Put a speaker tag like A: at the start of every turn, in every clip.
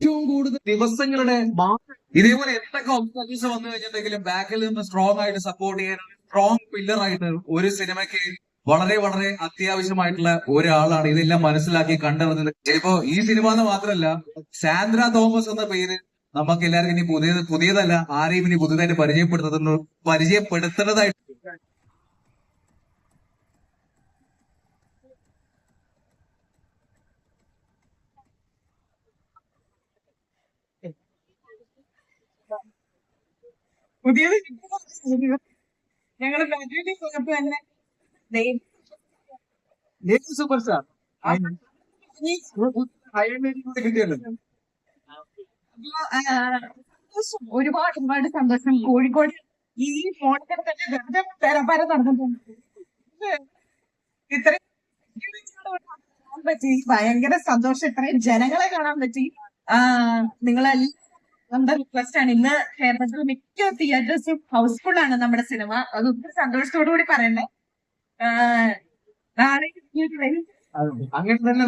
A: ഏറ്റവും കൂടുതൽ ദിവസങ്ങളുടെ ഇതേപോലെ എന്തൊക്കെ ഒബ്സ്റ്റാക്കൾസ് വന്നു കഴിഞ്ഞിട്ടുണ്ടെങ്കിലും ബാക്കിൽ നിന്ന് സ്ട്രോങ് ആയിട്ട് സപ്പോർട്ട് ചെയ്യാൻ സ്ട്രോങ് പില്ലർ ആയിട്ട് ഒരു സിനിമയ്ക്ക് വളരെ വളരെ അത്യാവശ്യമായിട്ടുള്ള ഒരാളാണ്. ഇതെല്ലാം മനസ്സിലാക്കി കണ്ടറിഞ്ഞത്. ഇപ്പോ ഈ സിനിമ എന്ന് മാത്രമല്ല സാന്ദ്ര തോമസ് എന്ന പേര് നമുക്ക് എല്ലാവർക്കും ഇനി പുതിയത് പുതിയതല്ല ആരെയും ഇനി പുതിയതായിട്ട് പരിചയപ്പെടുത്തുന്നു പരിചയപ്പെടുത്തേണ്ടതായിട്ട്
B: പുതിയത് പോയപ്പോ തന്നെ
A: സൂപ്പർ സ്റ്റാർ
B: ഒരുപാട് ഒരുപാട് സന്തോഷം. കോഴിക്കോട് ഈ ഫോണിൽ തന്നെ വെറുതെ പരമ്പര നടന്നിട്ടുണ്ട്. ഇത്രയും പറ്റി. ഭയങ്കര സന്തോഷം. ഇത്രയും ജനങ്ങളെ കാണാൻ പറ്റി. നിങ്ങളെല്ലാം നമ്മുടെ റിക്വസ്റ്റ് ആണ്. ഇന്ന് കേരളത്തിൽ മിക്ക തിയേറ്റേഴ്സും ഹൗസ്ഫുൾ ആണ് നമ്മുടെ സിനിമ അത് ഒത്തിരി സന്തോഷത്തോടു കൂടി നാളെ ഈ
A: അങ്ങനെ തന്നെ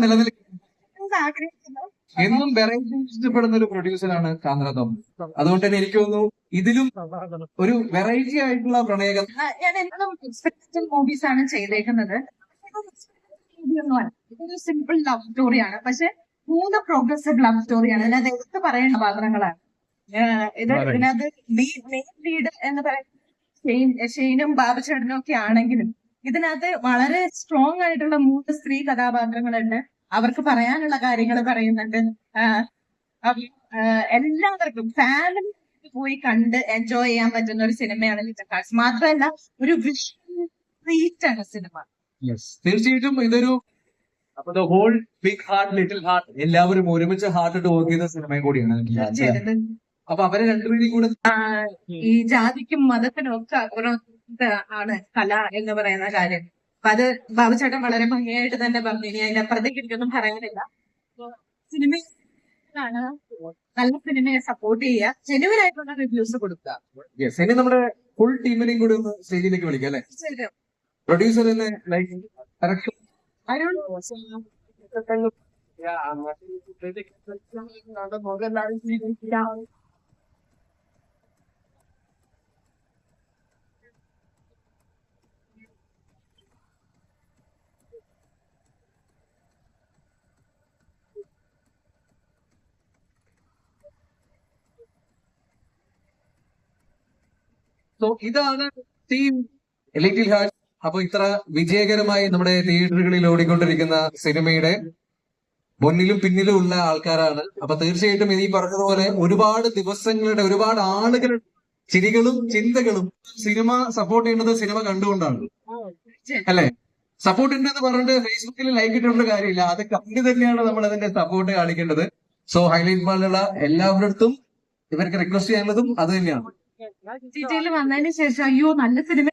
B: ആഗ്രഹിക്കുന്നു?
A: എന്നും വെറൈറ്റി ഇഷ്ടപ്പെടുന്ന ഒരു പ്രൊഡ്യൂസറാണ് കാന്ദ്ര തോമസ്. അതുകൊണ്ട് തന്നെ എനിക്ക് തോന്നുന്നു ഇതിലും ഒരു വെറൈറ്റി ആയിട്ടുള്ള പ്രണയക.
B: ഞാൻ എന്നും എക്സ്പെക്ടഡ് മൂവീസ് ആണ് ചെയ്തേക്കുന്നത്? ഇതൊരു സിമ്പിൾ ലവ് സ്റ്റോറിയാണ് പക്ഷെ മൂന്ന് പ്രോഗ്രസീവ് ലവ് സ്റ്റോറിയാണ് ഇതിനകത്ത് എടുത്ത് പറയേണ്ട പാത്രങ്ങളാണ്. ഇത്. ഇതിനകത്ത് മെയിൻ ലീഡ് എന്ന് പറയുന്നത് ഷെയ്നും ബാബുചേട്ടനും ഒക്കെ ആണെങ്കിലും ഇതിനകത്ത് വളരെ സ്ട്രോങ് ആയിട്ടുള്ള മൂന്ന് സ്ത്രീ കഥാപാത്രങ്ങളുണ്ട്. അവർക്ക് പറയാനുള്ള കാര്യങ്ങൾ പറയുന്നുണ്ട്. എല്ലാവർക്കും ഫാമിലി പോയി കണ്ട് എൻജോയ് ചെയ്യാൻ പറ്റുന്ന ഒരു സിനിമയാണ് ലിറ്റർ മാത്രമല്ല ഒരു വിഷ്വൽ ആണ് സിനിമ
A: തീർച്ചയായിട്ടും ഇതൊരു അപ്പൊ the whole big heart little heart എല്ലാവരും ഒരുമിച്ച് ഹാർട്ട് ഇട്ട് വർക്ക് ചെയ്ത സിനിമയും കൂടിയാണ്
B: തീർച്ചയായിട്ടും.
A: അപ്പൊ അവരെ രണ്ടുപേരും കൂടെ
B: ഈ ജാതിക്കും മതത്തിനും ഒക്കെ ആണ് കല എന്ന് പറയുന്ന കാര്യം. അപ്പൊ അത് ബാബുചേട്ടൻ വളരെ ഭംഗിയായിട്ട് തന്നെ പറഞ്ഞു. ഇനി അതിന്റെ അപ്പുറത്തേക്ക് എനിക്കൊന്നും പറയാനില്ല. സിനിമ നല്ല സിനിമയെ സപ്പോർട്ട് ചെയ്യുക. ജെനുവൻ ആയിട്ടുള്ള റിവ്യൂസ് കൊടുക്കുക.
A: ഇനി നമ്മുടെ ഫുൾ ടീമിനെയും കൂടി ഒന്ന് സ്റ്റേജിലേക്ക് വിളിക്കാം അല്ലെ. പ്രൊഡ്യൂസർ തന്നെ ലൈക്ക് ഡയറക്ഷൻ
B: അരുൺ?
A: സോ ഇതാണ് ടീം ലിറ്റിൽ ഹാർട്ട് അപ്പൊ ഇത്ര വിജയകരമായി നമ്മുടെ തിയേറ്ററുകളിൽ ഓടിക്കൊണ്ടിരിക്കുന്ന സിനിമയുടെ മുന്നിലും പിന്നിലും ഉള്ള ആൾക്കാരാണ്. അപ്പൊ തീർച്ചയായിട്ടും ഈ പറഞ്ഞതുപോലെ ഒരുപാട് ദിവസങ്ങളുടെ ഒരുപാട് ആളുകളുടെ ചിരികളും ചിന്തകളും സിനിമ സപ്പോർട്ട് ചെയ്യുന്നത് സിനിമ കണ്ടുകൊണ്ടാണ്. അല്ലെ? സപ്പോർട്ട് ഉണ്ട് എന്ന് പറഞ്ഞിട്ട് ഫേസ്ബുക്കിൽ ലൈക്ക് ഇട്ടുള്ള കാര്യമില്ല. അത് കണ്ടു തന്നെയാണ് നമ്മൾ അതിന്റെ സപ്പോർട്ട് കാണിക്കേണ്ടത്. സോ ഹൈലൈറ്റ് മാളിലുള്ള എല്ലാവരുടെ അടുത്തും ഇവർക്ക് റിക്വസ്റ്റ് ചെയ്യാനുള്ളതും അത് തന്നെയാണ്.
B: ഡീറ്റെയിൽ വന്നതിന് ശേഷം അയ്യോ നല്ല സിനിമ.